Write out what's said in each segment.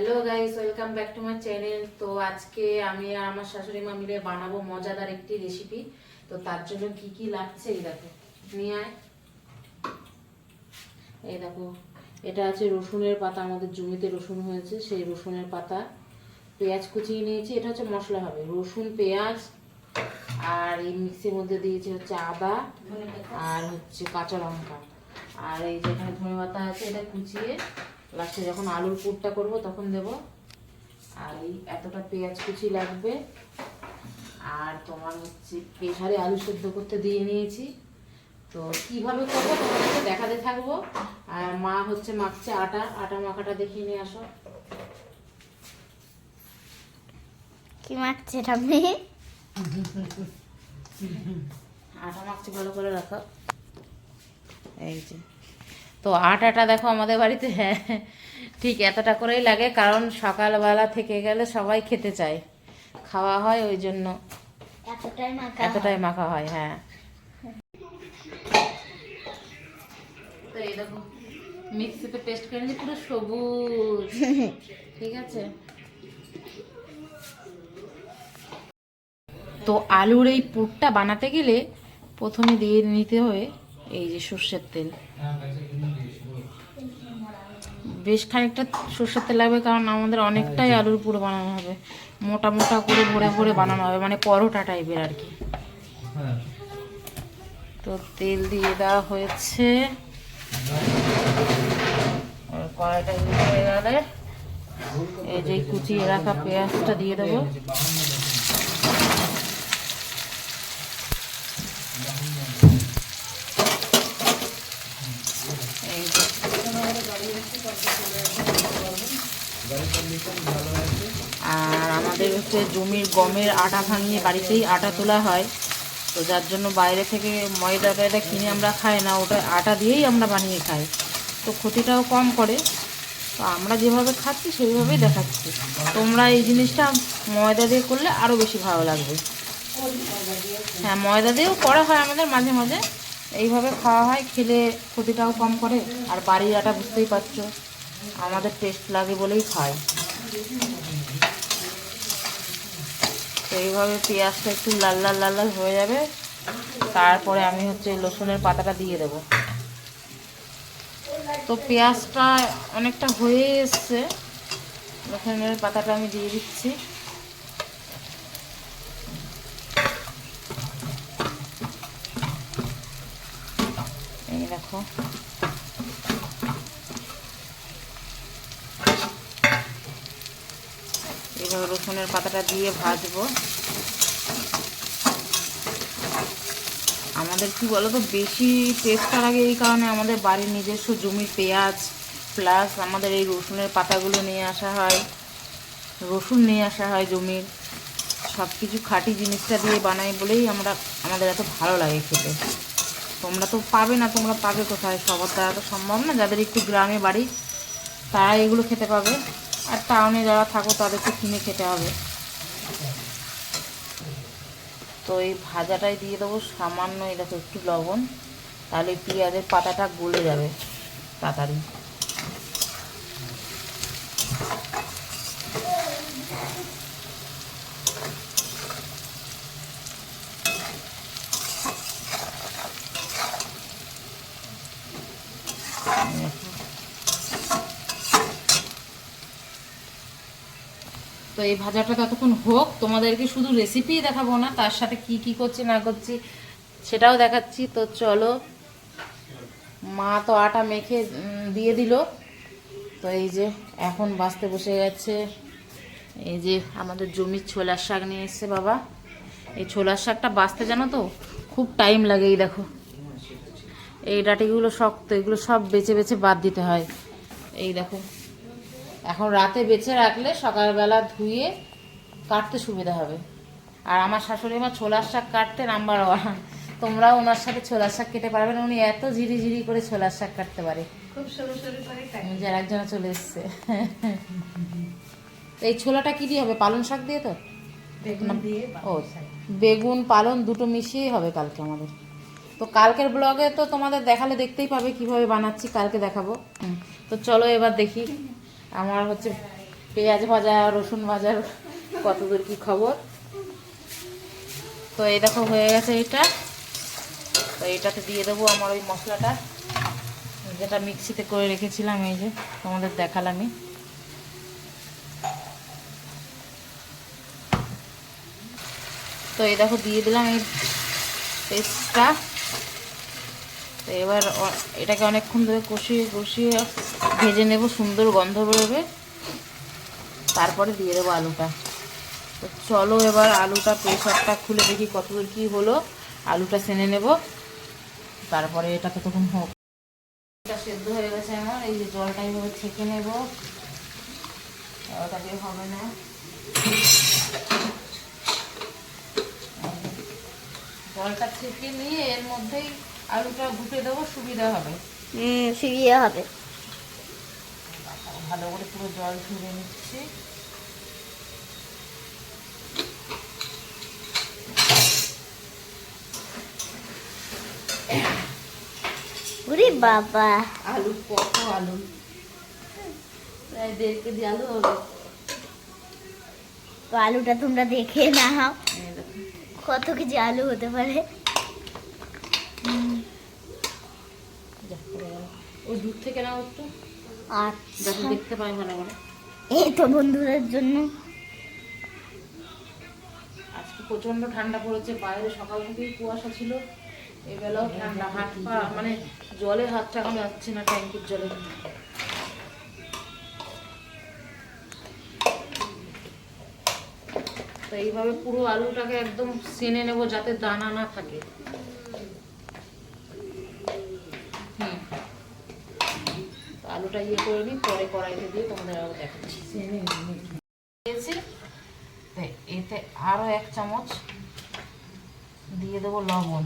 Hello guys welcome back to my channel তো আজকে আমি আর আমার শাশুড়ি মা মিলে বানাবো মজাদার একটি রেসিপি তো তার জন্য কি কি লাগছে এই দেখো। নিয়ে আয়। এই দেখো এটা আছে রসুনের পাতা আমাদের জমিতে রসুন হয়েছে সেই রসুনের পাতা। পেঁয়াজ কুচিয়ে নিয়েছি এটা হচ্ছে মশলা হবে। রসুন পেঁয়াজ আর এই মিক্সির মধ্যে দিয়েছি হচ্ছে আদা আর হচ্ছে কাঁচা লঙ্কা। আর এই যেখানে ধনে পাতা আছে এটা কুচিয়ে লাস্টে যখন আলুর পুরটা করব তখন দেব। আর এই এতটা পেঁয়াজ কুচি লাগবে। আর তোমার হচ্ছে প্রেশারে আলু সেদ্ধ করতে দিয়ে নিয়েছি। তো কীভাবে করব তোমাদেরকে দেখাতে থাকব। আর মা হচ্ছে মাখছে আটা। আটা মাখাটা দেখিয়ে নিয়ে আসো। কি আপনি আটা মাখছে ভালো করে রাখো। এই যে। তো আটাটা দেখো আমাদের বাড়িতে হ্যাঁ ঠিক এতটা করেই লাগে কারণ সকালবেলা থেকে গেলে সবাই খেতে চায়। খাওয়া হয় ওই জন্য। এতটাই মাখা হয়। হ্যাঁ তো এই দেখো মিক্সিতে পেস্ট করে নিয়েছি পুরো সবুজ। ঠিক আছে? তো আলুর এই পুরটা বানাতে গেলে প্রথমে দিয়ে নিতে হবে এই যে সর্ষের তেল। বেশ খানিকটা সর্ষের তেল লাগবে কারণ আমাদের অনেকটাই আলুর পুরো বানানো হবে। মোটা মোটা করে ভরে ভরে বানানো হবে মানে পরোটা টাইপের আর কি। তো তেল দিয়ে দেওয়া হয়েছে। কড়াইটা হয়ে গেলে এই যে কুচিয়ে রাখা পেঁয়াজটা দিয়ে দেবো এই যে আর আমাদের হচ্ছে জমির গমের আটা ভাঙিয়ে বাড়িতেই আটা তোলা হয়। তো যার জন্য বাইরে থেকে ময়দা টয়দা কিনে আমরা খাই না, ওটা আটা দিয়েই আমরা বানিয়ে খাই। তো ক্ষতিটাও কম করে। তো আমরা যেভাবে খাচ্ছি সেইভাবেই দেখাচ্ছি। তোমরা এই জিনিসটা ময়দা দিয়ে করলে আরও বেশি ভালো লাগবে। হ্যাঁ ময়দা দিয়েও করা হয় আমাদের মাঝে মাঝে। এইভাবে খাওয়া হয়, খেলে ক্ষতিটাও কম করে, আর বাড়ির আটা বুঝতেই পারছ, আমাদের টেস্ট লাগে বলেই খায়। তো এইভাবে পেঁয়াজটা একটু লাল লাল লাল লাল হয়ে যাবে, তারপরে আমি হচ্ছে রসুনের পাতাটা দিয়ে দেব। তো পেঁয়াজটা অনেকটা হয়ে এসছে রসুনের পাতাটা আমি দিয়ে দিচ্ছি। দেখো। এইভাবে রসুনের পাতাটা দিয়ে ভাজবো। আমাদের কি বলো তো বেশি টেস্টটা লাগে এই কারণে আমাদের বাড়ির নিজস্ব জমির পেঁয়াজ প্লাস আমাদের এই রসুনের পাতাগুলো নিয়ে আসা হয়। রসুন নিয়ে আসা হয় জমির। সব কিছু খাঁটি জিনিসটা দিয়ে বানাই বলেই আমরা, আমাদের এত ভালো লাগে খেতে। তোমরা তো পাবে না, তোমরা পাবে কোথায়? সবার দ্বারা তো সম্ভব না, যাদের একটু গ্রামে বাড়ি, তারা এগুলো খেতে পাবে। আর টাউনে যারা থাকো তাদেরকে কিনে খেতে হবে। তো এই ভাজাটাই দিয়ে দেবো, সামান্য এরকম একটু লবণ, তাহলে পেঁয়াজের পাতাটা গলে যাবে, তাড়াতাড়ি। তো এই ভাজাটা ততক্ষণ হোক, তোমাদেরকে শুধু রেসিপি দেখাবো না, তার সাথে কি কি করছি, না করছি, সেটাও দেখাচ্ছি। তো চলো, মা তো আটা মেখে দিয়ে দিল। তো এই যে এখন বাঁচতে বসে গেছে। এই যে আমাদের জমির ছোলার শাক নিয়ে এসছে বাবা। এই ছোলার শাকটা বাঁচতে জানো তো, খুব টাইম লাগে এই দেখো। এই ডাটিগুলো শক্ত, এগুলো সব বেছে বেছে বাদ দিতে হয়। এই দেখো এখন রাতে বেছে রাখলে সকালবেলা ধুয়ে কাটতে সুবিধা হবে। আর আমার শাশুড়ি মা ছোলার শাক কাটতে নাম্বার ওয়ান। তোমরাও ওনার সাথে ছোলার শাক কেটে পারবে না উনি এত ঝিরি ঝিরি করে ছোলার শাক কাটতে পারে। খুব সরু সরু করে যার একজনে চলে এসছে। এই ছোলাটা কি দিয়ে হবে? পালং শাক দিয়ে তো? ও বেগুন পালং দুটো মিশিয়েই হবে কালকে আমাদের। তো কালকের ব্লগে তো তোমাদের দেখালে দেখতেই পাবে কীভাবে বানাচ্ছি কালকে দেখাবো। তো চলো এবার দেখি। আমার হচ্ছে পেঁয়াজ ভাজা, রসুন ভাজার কতদূর কি খবর? তো এই দেখো হয়ে গেছে এটা। তো এটাতে দিয়ে দেবো আমার ওই মশলাটা। যেটা মিক্সিতে করে রেখেছিলাম, এই যে তোমাদের দেখালামই। তো এই দেখো দিয়ে দিলাম এই পেস্টটা। তো এবার এটাকে অনেকক্ষণ ধরে কষিয়ে কষিয়ে ভেজে নেব, সুন্দর গন্ধ বেরোবে। তারপরে দিয়ে দেবো আলুটা। তো চলো এবার আলুটা প্রেশারটা খুলে দেখি কতদূর কী হলো। আলুটা সেনে নেব। তারপরে এটাকে তখন হোক এটা সেদ্ধ হয়ে গেছে আমার। এই যে জলটা এইভাবে ছেঁকে নেব। ওটাকে হবে না। জলটা ছেঁকে নিয়ে এর মধ্যেই আলুটা গুটে দেবো, সুবিধা হবে। হুম সিরিয়ে হবে। ভালো করে পুরো জল ঝরে নিচ্ছি। ওরে বাবা। আলু কত আলু? প্রায় দেড় কেজি আলু হবে। তো আলুটা তোমরা দেখে নাও। কত কেজি আলু হতে পারে? ও দূর থেকে নাও একটু। আচ্ছা। দেখতে পাই ভালো করে এই তো বন্ধুদের জন্য। আজকে প্রচণ্ড ঠান্ডা পড়েছে বাইরে সকাল থেকেই কুয়াশা ছিল। এবেলাও ঠান্ডা হাত পা মানে জলে হাত টাকানো যাচ্ছে না ট্যাঙ্কির জলে। তো এইভাবে পুরো আলুটাকে একদম সেনে নেব যাতে দানা না থাকে হুম তো আলুটা ইয়ে করে নিই পরে কড়াইতে দিয়ে তোমাদের আবার দেখাচ্ছি। দিয়েছি? এতে আরও এক চামচ দিয়ে দেবো লবণ।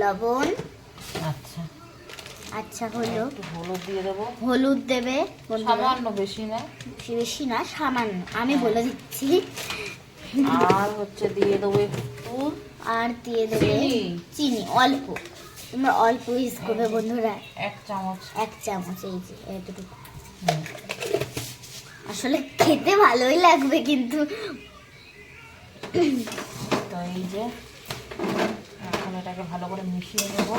লবণ? আচ্ছা। আচ্ছা হলো। হলুদ দিয়ে দেবো। হলুদ দেবে? সামান্য বেশি না। বেশি না সামান্য। আমি বলে দিচ্ছি। আর হচ্ছে দিয়ে দেবো একটু আর দিয়ে দেবে। চিনি অল্প। তোমরা অল্প ইউজ করবে বন্ধুরা। এক চামচ। এক চামচ এই যে এতটুকু। আসলে খেতে ভালোই লাগবে কিন্তু। তো এই যে এখন এটাকে ভালো করে মিশিয়ে নেব।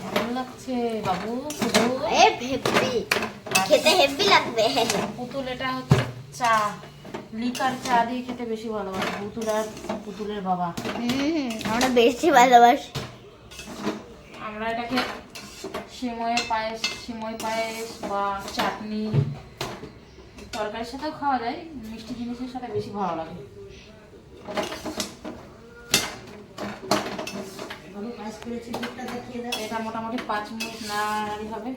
কেমন লাগছে বাবু পুতুল? খেতে হেভি লাগবে। পুতুল এটা হচ্ছে চা। লিকার চা দিয়ে খেতে বেশি ভালোবাসে পুতুল আর পুতুলের বাবা। হুম আমরা বেশি ভালোবাসি। আমরা এটাকে সিময়ে পায়েস সিমই পায়েস বা চাটনি তরকারির সাথেও খাওয়া যায় মিষ্টি জিনিসের সাথে বেশি ভালো লাগে। এটা মোটামুটি পাঁচ মিনিট নাড়ানাড়ি হবে।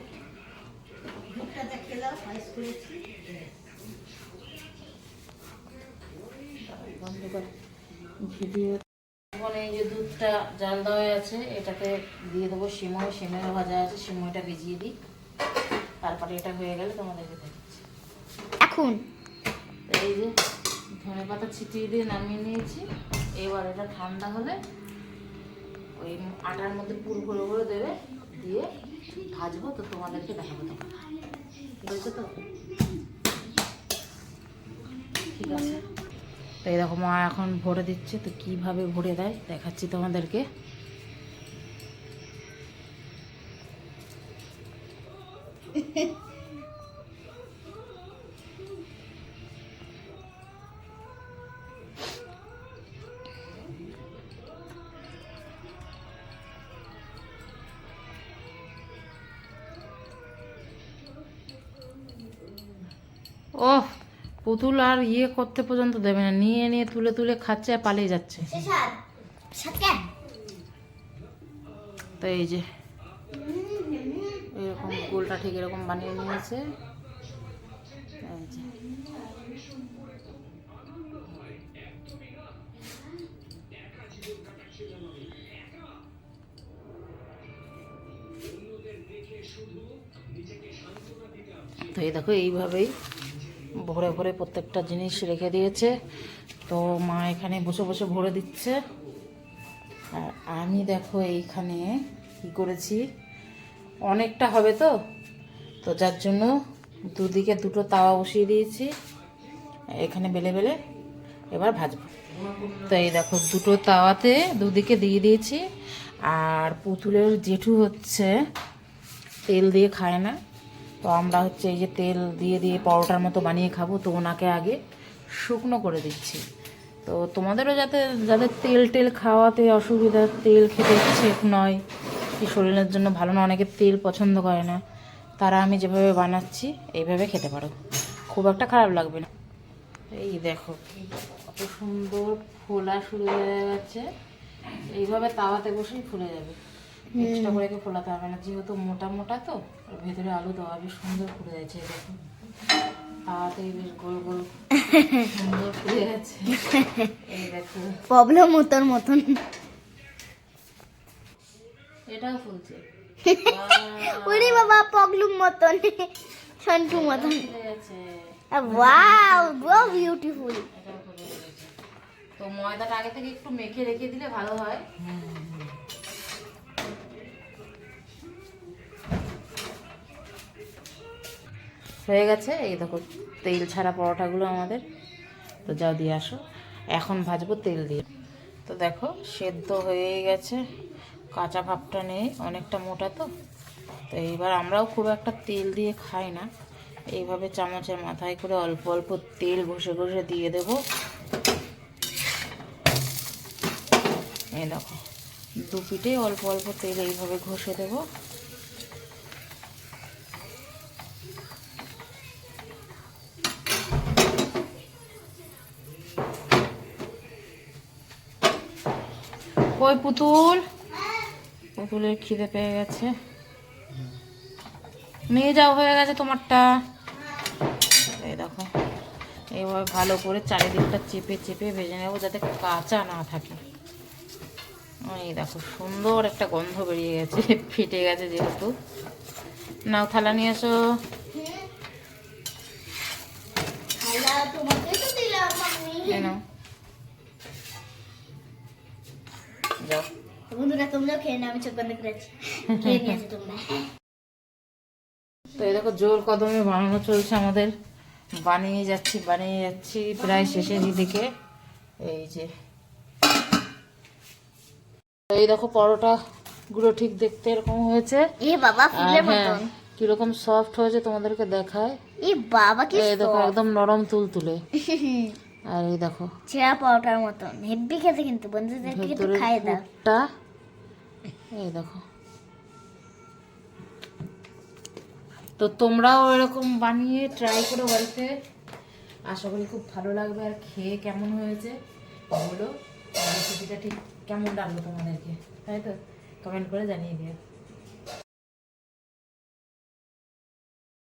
বন্ধ ভিডিও এখন এই যে দুধটা জাল দেওয়া আছে এটাতে দিয়ে দেবো সিমই সিমই ভাজা আছে সিমইটা ভিজিয়ে দিই। তারপরে এটা হয়ে গেলে তোমাদেরকে দেখাচ্ছি। এখন? এই যে ধনে পাতা ছিটিয়ে দিয়ে নামিয়ে নিয়েছি। এবার এটা ঠান্ডা হলে ওই আটার মধ্যে পুর করে করে দেবে। দিয়ে ভাজবো তো তোমাদেরকে দেখাবো তখন। বুঝছ তো? ঠিক আছে। তো দেখো মা এখন ভরে দিচ্ছে তো কীভাবে ভরে দেয় দেখাচ্ছি তোমাদেরকে। ওহ পুতুল আর ইয়ে করতে পর্যন্ত দেবে না। নিয়ে নিয়ে তুলে তুলে খাচ্ছে আর পালিয়ে যাচ্ছে। তো এই যে এরকম গোলটা ঠিক এরকম বানিয়ে নিয়েছে। এই যে। তো এই দেখো এইভাবেই ভরে ভরে প্রত্যেকটা জিনিস রেখে দিয়েছে। তো মা এখানে বসে বসে ভরে দিচ্ছে। আর আমি দেখো এইখানে কি করেছি? অনেকটা হবে তো? তো যার জন্য দুদিকে দুটো তাওয়া বসিয়ে দিয়েছি। এখানে বেলে বেলে এবার ভাজবো। তো এই দেখো দুটো তাওয়াতে দুদিকে দিয়ে দিয়েছি। আর পুতুলের জেঠু হচ্ছে তেল দিয়ে খায় না। তো আমরা হচ্ছে এই যে তেল দিয়ে দিয়ে পরোটার মতো বানিয়ে খাব, তো ওনাকে আগে শুকনো করে দিচ্ছি। তো তোমাদেরও যাতে, যাদের তেল টেল খাওয়াতে অসুবিধা, তেল খেতে ইচ্ছে নয়, কি শরীরের জন্য ভালো না, অনেকে তেল পছন্দ করে না, তারা আমি যেভাবে বানাচ্ছি, এইভাবে খেতে পারো। খুব একটা খারাপ লাগবে না। এই দেখো কত সুন্দর ফোলা শুরু হয়ে গেছে এইভাবে তাওয়াতে বসেই ফুলে যাবে। এক্সট্রা করে কেউ ফোলাতে হবে না যেহেতু মোটা মোটা তো ভেতরে আলু দেওয়া বেশ সুন্দর ফুলে যাচ্ছে এই দেখো তাওয়াতেই বেশ গোল গোল সুন্দর ফুলে গেছে এই দেখো প্রবলেম মতন মতন। এটাও ফুলছে। ওরে বাবা পগলুম মতন সন্টু মতন। ওয়াও ওয়াও বিউটিফুল তো ময়দাটা আগে থেকে একটু মেখে রেখে দিলে ভালো হয়। হয়ে গেছে। এই দেখো, তেল ছাড়া পরোটাগুলো আমাদের। তো যাও দিয়ে আসো। এখন ভাজবো তেল দিয়ে। তো দেখো, সেদ্ধ হয়ে গেছে। কাঁচা ভাবটা নেই, অনেকটা মোটা তো। তো এইবার আমরাও খুব একটা তেল দিয়ে খাই না। এইভাবে চামচের মাথায় করে অল্প অল্প তেল ঘষে ঘষে দিয়ে দেব। এই দেখো, দু পিঠে অল্প অল্প তেল এইভাবে ঘষে দেবো। কই পুতুল? পুতুলের খিদে পেয়ে গেছে। নিয়ে যাও হয়ে গেছে তোমারটা। এই দেখো এইভাবে ভালো করে চারিদিকটা চেপে চেপে ভেজে নেব যাতে কাঁচা না থাকে। এই দেখো সুন্দর একটা গন্ধ বেরিয়ে গেছে ফেটে গেছে যেহেতু। নাও থালা নিয়ে এসো। তোমাকে যাও। বন্ধুরা তোমরাও খেয়ে নাও আমি চোখ বন্ধ করে খেয়ে নিয়েছো তোমরা। তো এই জোর কদমে বানানো চলছে আমাদের। বানিয়ে যাচ্ছি বানিয়ে যাচ্ছি প্রায় শেষের দিকে। এই যে। তো এই দেখো পরোটা গুলো ঠিক দেখতে এরকম হয়েছে। এ বাবা ফুলের হ্যাঁ মতন। কীরকম সফট হয়েছে তোমাদেরকে দেখায়। এ বাবা কি দেখো একদম নরম তুল তুলে আর এই দেখো। ছেঁড়া পাউডার মতন হেভি খেতে কিন্তু বন্ধুদেরকে ভেতরের খাই দাও এই দেখো। তো তোমরাও এরকম বানিয়ে ট্রাই করো বাড়িতে। আশা করি খুব ভালো লাগবে আর খেয়ে কেমন হয়েছে। বলো রেসিপিটা ঠিক কেমন লাগল তোমাদেরকে? তাই তো? কমেন্ট করে জানিয়ে দিও।